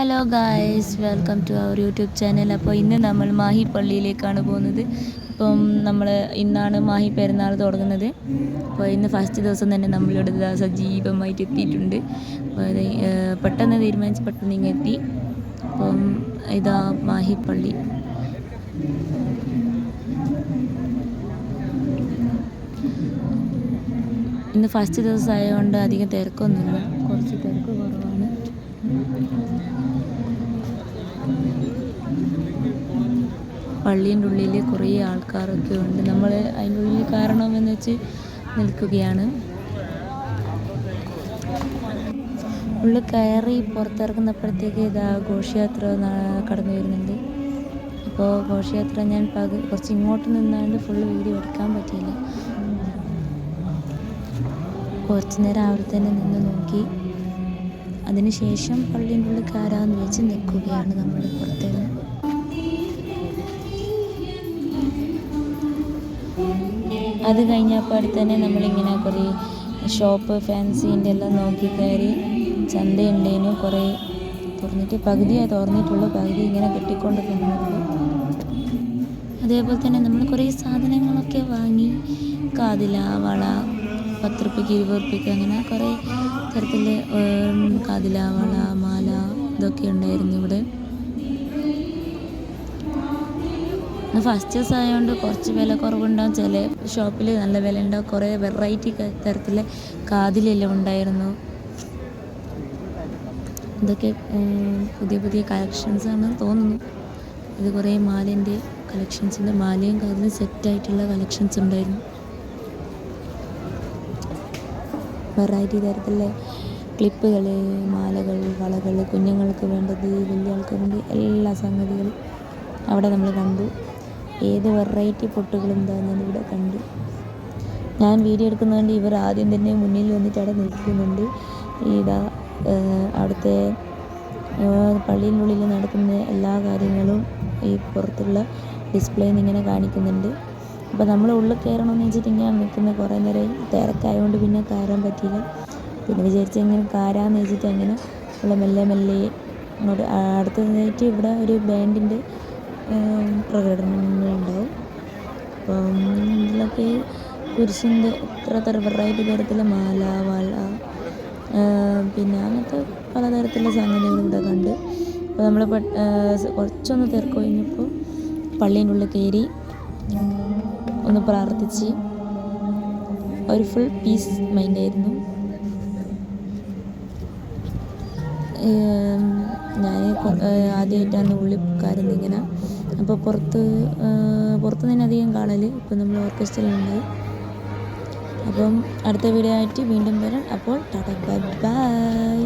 Hello guys welcome to our YouTube channel അപ്പോൾ ഇന്ന് നമ്മൾ മാഹി പള്ളിയിലേക്കാണ് പോകുന്നത്. ഇപ്പം നമ്മൾ ഇന്നാണ് മാഹി പെരുന്നാൾ തുടങ്ങുന്നത്. അപ്പോൾ ഇന്ന് ഫസ്റ്റ് ദിവസം തന്നെ നമ്മളിവിടെ സജീവമായിട്ട് എത്തിയിട്ടുണ്ട്. അപ്പോൾ പെട്ടെന്ന് തീരുമാനിച്ച് പെട്ടെന്ന് ഇങ്ങ് എത്തി. അപ്പം ഇതാ മാഹി പള്ളി. ഇന്ന് ഫസ്റ്റ് ദിവസം ആയതുകൊണ്ട് അധികം തിരക്കൊന്നുമില്ല. കുറച്ച് തിരക്ക് കുറവാണ്. പള്ളീന്റെ ഉള്ളിൽ കുറേ ആൾക്കാരൊക്കെ ഉണ്ട്. നമ്മൾ അതിന്റെ ഉള്ളിൽ കാരണമെന്ന് വെച്ച് നിൽക്കുകയാണ്. ഉള്ളിൽ കയറി പുറത്തിറങ്ങുന്നപ്പോഴത്തേക്ക് ഇതാ ഘോഷയാത്ര കടന്നു വരുന്നുണ്ട്. അപ്പോൾ ഘോഷയാത്ര ഞാൻ പക കുറച്ച് ഇങ്ങോട്ട് നിന്നാണ്ട് ഫുള്ള് വീഡിയോ എടുക്കാൻ പറ്റിയില്ല. കുറച്ച് നേരം അവിടെ തന്നെ നിന്ന് നോക്കി. അതിനുശേഷം പള്ളീന്റെ ഉള്ളിൽ കയറാമെന്ന് വെച്ച് നിൽക്കുകയാണ് നമ്മൾ പുറത്തേക്ക്. അത് കഴിഞ്ഞപ്പോൾ തന്നെ നമ്മളിങ്ങനെ കുറേ ഷോപ്പ് ഫാൻസീന്റെ എല്ലാം നോക്കി കയറി ചന്തയുണ്ടേനു കുറേ തുറന്നിട്ട് പകുതിയായി തുറന്നിട്ടുള്ളൂ. പകുതി ഇങ്ങനെ കെട്ടിക്കൊണ്ട് പോകുന്നുണ്ട് അതേപോലെ തന്നെ നമ്മൾ കുറേ സാധനങ്ങളൊക്കെ വാങ്ങി. കാതില വള പത്ത് റുപ്യക്ക് ഇരുപത് റുപ്യക്ക് അങ്ങനെ കുറേ തരത്തിൽ കാതില വള മാല ഇതൊക്കെ ഉണ്ടായിരുന്നു ഇവിടെ. ഫസ്റ്റ് ദിവസം ആയതുകൊണ്ട് കുറച്ച് വില കുറവുണ്ടാകും ചില ഷോപ്പിൽ നല്ല വില ഉണ്ടാകും കുറേ വെറൈറ്റി തരത്തിലെ കാതിലെല്ലാം ഉണ്ടായിരുന്നു. ഇതൊക്കെ പുതിയ പുതിയ കളക്ഷൻസ് ആണെന്ന് തോന്നുന്നു. ഇത് കുറേ മാലേന്റെ കളക്ഷൻസിന്റെ മാലയും കാതിലും സെറ്റായിട്ടുള്ള കളക്ഷൻസ് ഉണ്ടായിരുന്നു. വെറൈറ്റി തരത്തിലുള്ള ക്ലിപ്പുകൾ മാലകൾ വളകൾ കുഞ്ഞുങ്ങൾക്ക് വേണ്ടത് വലിയ ആൾക്കാർ വേണ്ടി എല്ലാ സംഗതികളും അവിടെ നമ്മൾ കണ്ടു. ഏത് വെറൈറ്റി പൊട്ടുകളും എന്താ ഞാനിവിടെ കണ്ടു. ഞാൻ വീഡിയോ എടുക്കുന്നതുകൊണ്ട് ഇവർ ആദ്യം തന്നെ മുന്നിൽ വന്നിട്ട് അവിടെ നിൽക്കുന്നുണ്ട്. ഇതാ അവിടുത്തെ പള്ളിയിലുള്ളിൽ നടക്കുന്ന എല്ലാ കാര്യങ്ങളും ഈ പുറത്തുള്ള ഡിസ്പ്ലേയിൽ ഇങ്ങനെ കാണിക്കുന്നുണ്ട്. അപ്പോൾ നമ്മൾ ഉള്ളിൽ കയറണമെന്ന് വെച്ചിട്ട് ഇങ്ങനെ നിൽക്കുന്ന കുറേ നേരം തിരക്കായതുകൊണ്ട് പിന്നെ കയറാൻ പറ്റിയില്ല. പിന്നെ വിചാരിച്ച് ഇങ്ങനെ കയറാമെന്ന് വെച്ചിട്ട് അങ്ങനെ ഉള്ള മെല്ലെ മെല്ലെ അടുത്തതായിട്ട് ഇവിടെ ഒരു ബാൻഡിന്റെ പ്രകടനങ്ങളുണ്ടാവും. അപ്പം ഇതിലൊക്കെ കുരിശിന്റെ ഇത്ര തര വെറൈറ്റി തരത്തിലെ മാല വള പിന്നെ അങ്ങനത്തെ പലതരത്തിലുള്ള സംഗതികൾ ഇവിടെ കണ്ട്. അപ്പോൾ നമ്മൾ കുറച്ചൊന്ന് തിരക്ക് കഴിഞ്ഞപ്പോൾ പള്ളീന്റെ ഉള്ളിൽ കയറി ഒന്ന് പ്രാർത്ഥിച്ച് ഒരു ഫുൾ പീസ് മൈൻഡായിരുന്നു ഞാൻ ആദ്യമായിട്ടാണ് ഉള്ളിൽ കയറുന്നത് ഇങ്ങനെ. അപ്പോൾ പുറത്ത് പുറത്ത് നിന്ന് അധികം കാണൽ ഇപ്പം നമ്മൾ ഓർക്കസ്ട്രയിലുണ്ട്. അപ്പം അടുത്ത വീഡിയോ ആയിട്ട് വീണ്ടും വരാം. അപ്പോൾ ടാറ്റ ബൈ ബൈ.